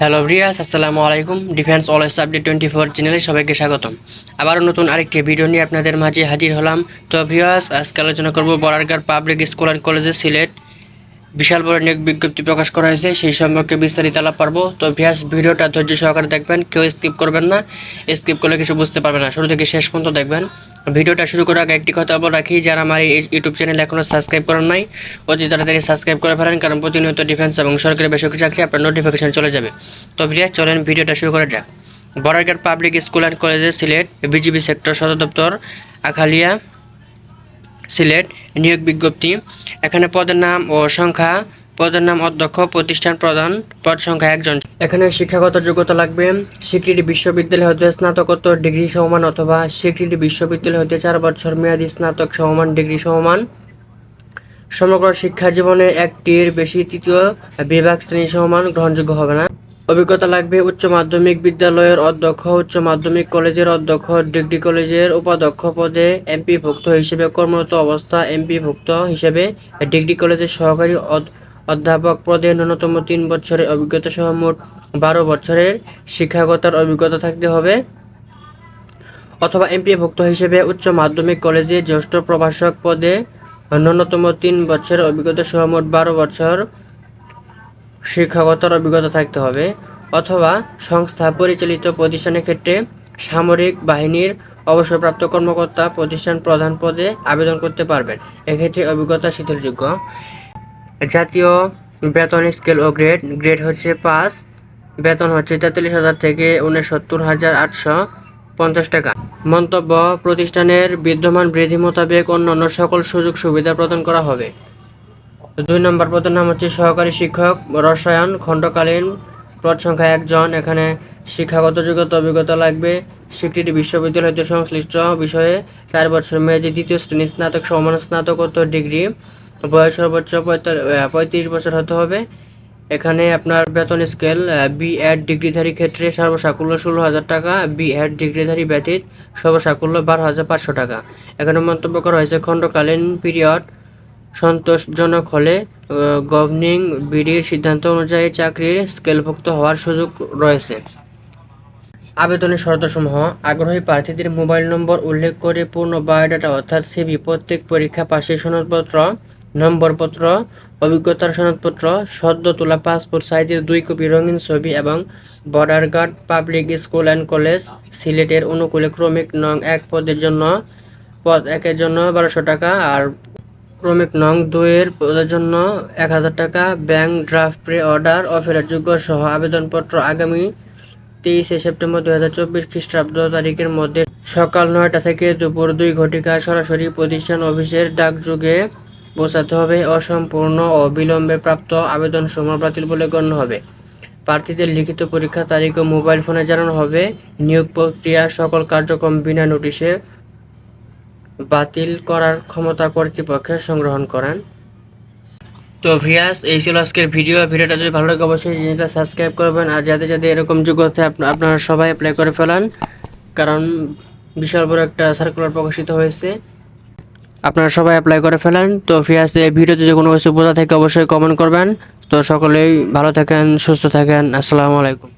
Hello viewers আসসালামু আলাইকুম। Defence always update twenty four চ্যানেলে সবাইকে স্বাগতম। আবারও নতুন আরেকটি ভিডিও নিয়ে আপনাদের মাঝে হাজির হলাম। তো ভিয়াস আজকে আলোচনা করব বরারগার পাবলিক স্কুল অ্যান্ড কলেজে সিলেট বিশাল বড় নিয়োগ বিজ্ঞপ্তি প্রকাশ করা হয়েছে, সেই সম্পর্কে বিস্তারিত আলাপ পারব তো ভিয়াস ভিডিওটা ধৈর্য সহকারে দেখবেন, কেউ স্কিপ করবেন না। স্কিপ করলে কিছু বুঝতে পারবেন না। শুরু থেকে শেষ পর্যন্ত দেখবেন। ভিডিওটা শুরু করার আগে একটি কথা বলে রাখি, যারা আমার এই ইউটিউব চ্যানেল এখনও সাবস্ক্রাইব করেন নাই, অতি তাড়াতাড়ি সাবস্ক্রাইব করে ফেলেন, কারণ প্রতিনিয়ত ডিফেন্স এবং সরকারি বেসরকারি চাকরি আপনার নোটিফিকেশন চলে যাবে। তো ভিডিও চলেন ভিডিওটা শুরু করা যাক। বর্ডারঘাট পাবলিক স্কুল অ্যান্ড কলেজে সিলেট বিজিবি সেক্টর সদর দপ্তর, আখালিয়া। সিলেট নিয়োগ বিজ্ঞপ্তি। এখানে পদের নাম ও সংখ্যা, পদের নাম অধ্যক্ষ, প্রতিষ্ঠান প্রধান, পদ সংখ্যা একজন। এখানে শিক্ষাগত যোগ্যতা লাগবে। স্বীকৃতি বিশ্ববিদ্যালয় হতে স্নাতকোত্তর ডিগ্রি সমমান অথবা স্বীকৃতি বিশ্ববিদ্যালয় হতে চার বছর মেয়াদী স্নাতক সমমান ডিগ্রি সমমান সমগ্র শিক্ষা জীবনে একটির বেশি তৃতীয় বিভাগ শ্রেণি সমমান গ্রহণযোগ্য হবে না। অভিজ্ঞতা লাগবে উচ্চ মাধ্যমিক বিদ্যালয়ের অধ্যক্ষ, উচ্চ মাধ্যমিক কলেজের অধ্যক্ষ, ডিগ্রি কলেজের উপাধ্যক্ষ পদে এমপি ভুক্ত হিসেবে কর্মরত অবস্থা এমপি ভুক্ত হিসেবে ডিগ্রি কলেজের সহকারী অধ্যাপক পদে ন্যূনতম তিন বছরের অভিজ্ঞতা সহ মোট বারো বছরের শিক্ষাগতার অভিজ্ঞতা থাকতে হবে। অথবা এমপি ভুক্ত হিসেবে উচ্চ মাধ্যমিক কলেজে জ্যেষ্ঠ প্রভাষক পদে ন্যূনতম তিন বছরের অভিজ্ঞতা সহ মোট বারো বছর শিক্ষাগতার অভিজ্ঞতা থাকতে হবে, অথবা সংস্থা পরিচালিত প্রতিষ্ঠানের ক্ষেত্রে সামরিক বাহিনীর অবসরপ্রাপ্ত কর্মকর্তা প্রতিষ্ঠান প্রধান পদে আবেদন করতে পারবেন। এক্ষেত্রে অভিজ্ঞতা শিথিলযোগ্য। জাতীয় বেতন স্কেল ও গ্রেড। গ্রেড হচ্ছে পাঁচ, বেতন হচ্ছে তেতাল্লিশ হাজার থেকে উনসত্তর হাজার আটশো পঞ্চাশ টাকা। মন্তব্য, প্রতিষ্ঠানের বিদ্যমান বৃদ্ধি মোতাবেক অন্যান্য সকল সুযোগ সুবিধা প্রদান করা হবে। দুই নম্বর পদের নাম হচ্ছে সহকারী শিক্ষক রসায়ন, খণ্ডকালীন, পদ সংখ্যা একজন। এখানে শিক্ষাগত যোগ্যতা, অভিজ্ঞতা লাগবে। স্বীকৃতি বিশ্ববিদ্যালয় সংশ্লিষ্ট বিষয়ে চার বছর মেয়াদী দ্বিতীয় শ্রেণি স্নাতক সমান স্নাতকোত্তর ডিগ্রি। বয়স সর্বোচ্চ পঁয়ত্রিশ বছর হতে হবে। এখানে আপনার বেতন স্কেল বি এড ডিগ্রিধারী ক্ষেত্রে সর্বসাকুল্য ষোলো হাজার টাকা বি এড ডিগ্রিধারী ব্যতীত সর্বসাকুল্য বারো হাজার পাঁচশো টাকা। এখানে মন্তব্য করা হয়েছে, খণ্ডকালীন পিরিয়ড সন্তোষজনক হলে গভর্নিং বিডির সিদ্ধান্ত অনুযায়ী চাকরির স্কেলভুক্ত হওয়ার সুযোগ রয়েছে। আবেদনের শর্তসমূহ, আগ্রহী প্রার্থীদের মোবাইল নম্বর উল্লেখ করে পূর্ণ বায়োডাটা, অর্থাৎ সিভি, প্রত্যেক পরীক্ষা পাশের সনদপত্র, নম্বরপত্র, অভিজ্ঞতার সনদপত্র, সদ্য তোলা পাসপোর্ট সাইজের দুই কপি রঙিন ছবি এবং border guard, public school and college, সিলেটের অনুকূলে ক্রমিক নং এক পদের জন্য, পদ একের জন্য বারোশো টাকা আর ক্রমিক নং দুইয়ের পদের জন্য এক হাজার টাকা ব্যাংক ড্রাফট প্রি অর্ডার অফেরের যোগ্য সহ আবেদনপত্র আগামী তেইশে সেপ্টেম্বর দু হাজার চব্বিশ খ্রিস্টাব্দ তারিখের মধ্যে সকাল নয়টা থেকে দুপুর দুই ঘটিকা সরাসরি প্রতিষ্ঠান অফিসের ডাকযোগে পৌঁছাতে হবে। অসম্পূর্ণ ও বিলম্বে প্রাপ্ত আবেদন সমূহ বাতিল বলে গণ্য হবে। প্রার্থীদের লিখিত পরীক্ষা তারিখ ও মোবাইল ফোনে জানানো হবে। নিয়োগ প্রক্রিয়া সকল কার্যক্রম বিনা নোটিশে বাতিল করার ক্ষমতা কর্তৃপক্ষের সংগ্রহণ করেন। তো ভিয়াস, এই ছিল আজকের ভিডিও। ভিডিওটা যদি ভালো লাগে, অবশ্যই চ্যানেলটা সাবস্ক্রাইব করবেন। আর যাতে যাতে এরকম যোগ্যতা আপ- আপনারা সবাই অ্যাপ্লাই করে ফেলান। কারণ বিশাল বড় একটা সার্কুলার প্রকাশিত হয়েছে। আপনারা সবাই অ্যাপ্লাই করে ফেলেন। তো ফিয়াস এই ভিডিওতে যদি কোনো কিছু বোঝা থাকে, অবশ্যই কমেন্ট করবেন। তো সকলেই ভালো থাকেন, সুস্থ থাকেন। আসসালামু আলাইকুম।